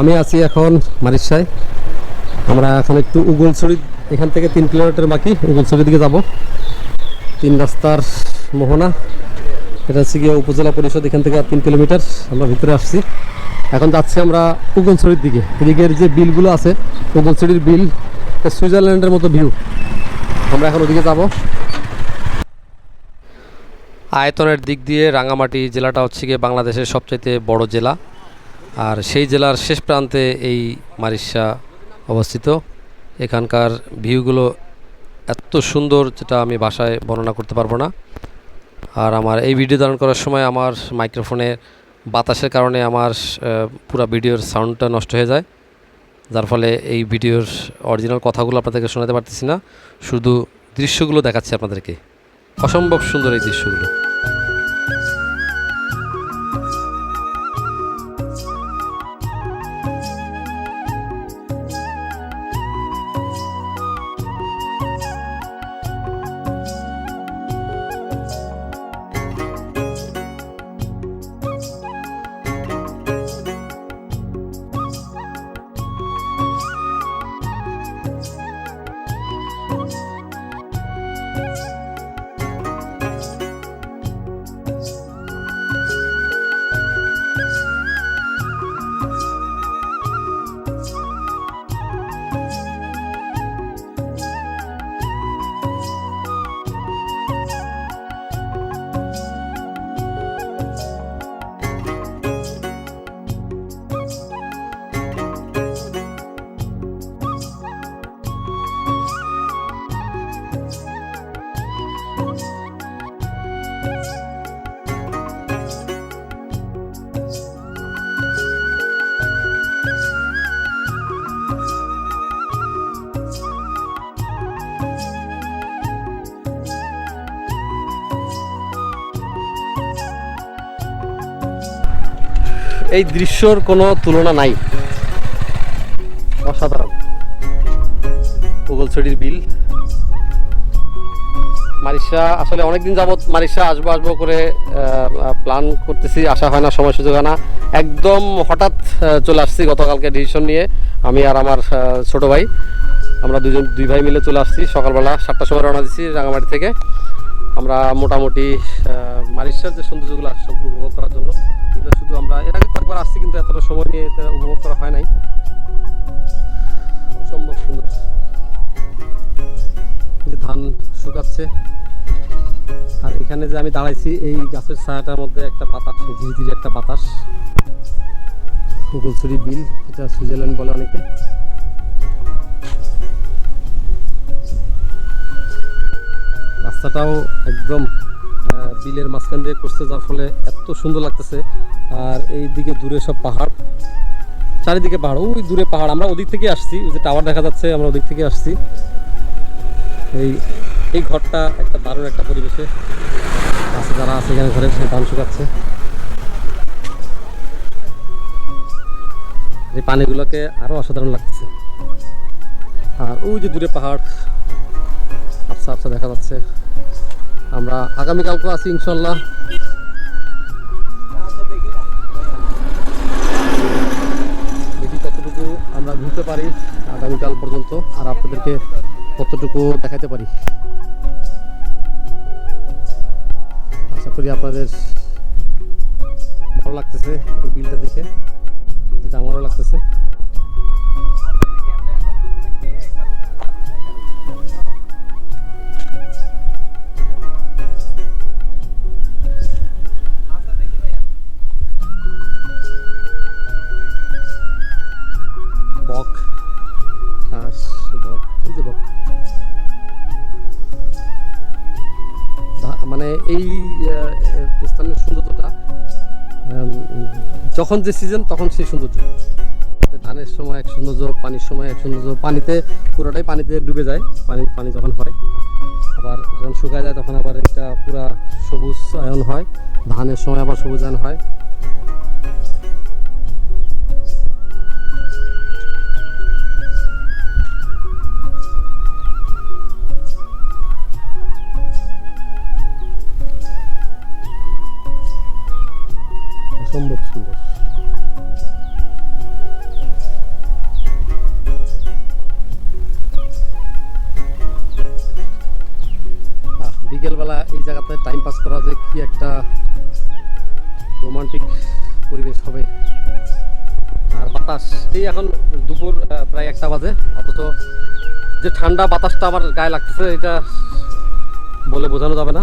আমি আছি এখন মারিসায় আমরা এখন একটু উগলছড়ি, এখান থেকে তিন কিলোমিটার বাকি, উগলছড়ির দিকে যাব। তিন রাস্তার মোহনা। এটা হচ্ছে গিয়ে উপজেলা পরিষদ, এখান থেকে তিন কিলোমিটার আমরা ভিতরে আসছি। এখন যাচ্ছি আমরা উগলছড়ির দিকে। এদিকের যে বিলগুলো আছে, উগলছড়ির বিল সুইজারল্যান্ডের মতো ভিউ। আমরা এখন ওদিকে যাব। আয়তনের দিক দিয়ে রাঙামাটি জেলাটা হচ্ছে গিয়ে বাংলাদেশের সবচাইতে বড় জেলা। আর সেই জেলার শেষ প্রান্তে এই মারিশা অবস্থিত। এখানকার ভিউগুলো এত সুন্দর যেটা আমি ভাষায় বর্ণনা করতে পারব না। আর আমার এই ভিডিও ধারণ করার সময় আমার মাইক্রোফোনে বাতাসের কারণে আমার পুরো ভিডিওর সাউন্ডটা নষ্ট হয়ে যায়। যার ফলে এই ভিডিওর অরিজিনাল কথাগুলো আপনাদেরকে শোনাতে পারতেছি না। শুধু দৃশ্যগুলো দেখাচ্ছি আপনাদেরকে। অসম্ভব সুন্দর এই দৃশ্যগুলো। এই দৃশ্যর কোনো তুলনা নাই। অসাধারণ। উগলছড়ির বিল। মারিশা আসলে অনেকদিন যাবত মারিশা আসব আসব করে প্ল্যান করতেছি আসা হয় না সময় সুযোগ না। একদম হঠাৎ চলে আসছি গতকালকে ডিসিশন নিয়ে। আমি আর আমার ছোট ভাই আমরা দুজন দুই ভাই মিলে চলে আসছি। সকালবেলা সাতটার সময় রওনা দিচ্ছি রাঙামাটি থেকে। আমরা মোটামুটি আহ, মারিশার যে সৌন্দর্যগুলো সবগুলো উপভোগ করার জন্য কিন্তু শুধু আমরা, এর আগে কয়েকবার আসছি, কিন্তু এতটা সময় নিয়ে এটা উপভোগ করা হয় নাই। অসম্ভব সুন্দর। ধান শুকাচ্ছে, আর এখানে যে আমি দাঁড়াইছি, এই গাছের ছায়াটার মধ্যে একটা বাতাস ধীরে ধীরে একটা বাতাস। গোলছড়ি বিল, এটা সুইজারল্যান্ড বলে অনেকে। রাস্তাটাও একদম বিলের মাঝখান দিয়ে করছে, যার ফলে এত সুন্দর লাগতেছে। আর এই দিকে দূরে সব পাহাড়। চারিদিকে পাহাড়, ওই দূরে পাহাড়। আমরা ওদিক থেকে আসছি, ওই যে টাওয়ার দেখা যাচ্ছে, আমরা ওদিক থেকে আসছি। এই এই ঘরটা একটা দারুণ একটা পরিবেশে আছে, যারা আছে এখানে ঘরে, সে ধান শুকাচ্ছে। এই পানিগুলোকে আরও অসাধারণ লাগতেছে। আর ওই যে দূরে পাহাড় আচ্ছা আচ্ছা দেখা যাচ্ছে। আমরা আগামীকালকেও আছি ইনশাল্লাহ। দেখি কতটুকু আমরা ঘুরতে পারি আগামীকাল পর্যন্ত, আর আপনাদেরকে কতটুকু দেখাতে পারি। আশা করি আপনাদের ভালো লাগতেছে এই বিলটা দেখে যেটা আমারও লাগতেছে। যখন যে সিজন তখন সেই সৌন্দর্য। ধানের সময় এক সৌন্দর্য, পানির সময় এক সৌন্দর্য। পানিতে, পুরোটাই পানিতে ডুবে যায়। পানি পানি যখন হয়, আবার যখন শুকায় যায়, তখন আবার এটা পুরা সবুজ আয়ন হয়। ধানের সময় আবার সবুজ আয়ন হয়। অসম্ভব সুন্দর। রোমান্টিক পরিবেশ হবে। আর বাতাস, এই এখন দুপুর প্রায় একটা বাজে, অথচ যে ঠান্ডা বাতাসটা আমার গায়ে লাগতেছে, এটা বলে বোঝানো যাবে না।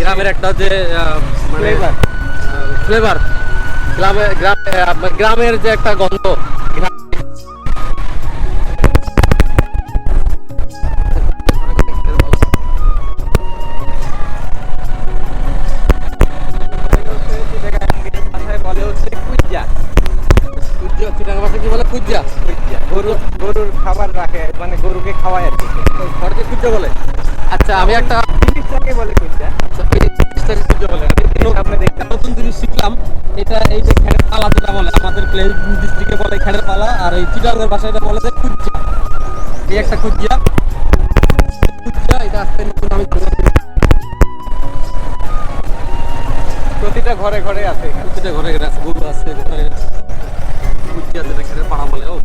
গ্রামের একটা যে মানে ফ্লেভার গ্রামের গ্রামে গ্রামের যে একটা গন্ধ গরুর খাবার রাখে মানে গরুকে খাওয়ায় আর কি। ঘরকে বলে। আচ্ছা আমি একটা জিনিসটাকে বলে কুইজা আচ্ছা, নতুন জিনিস শিখলাম এটা এই যে খেড়ের পালা যেটা বলে আমাদের প্লেন ডিস্ট্রিক্টে বলে খেড়ের পালা আর এই চিটাঙ্গের ভাষায় এটা বলে যে কুজ্জা এই একটা কুজ্জা কুজ্জা এটা আজকে নতুন আমি। প্রতিটা ঘরে ঘরে আছে প্রতিটা ঘরে ঘরে আছে গরু আছে ঘরে কুজ্জা যেটা খেড়ের পাড়া বলে ও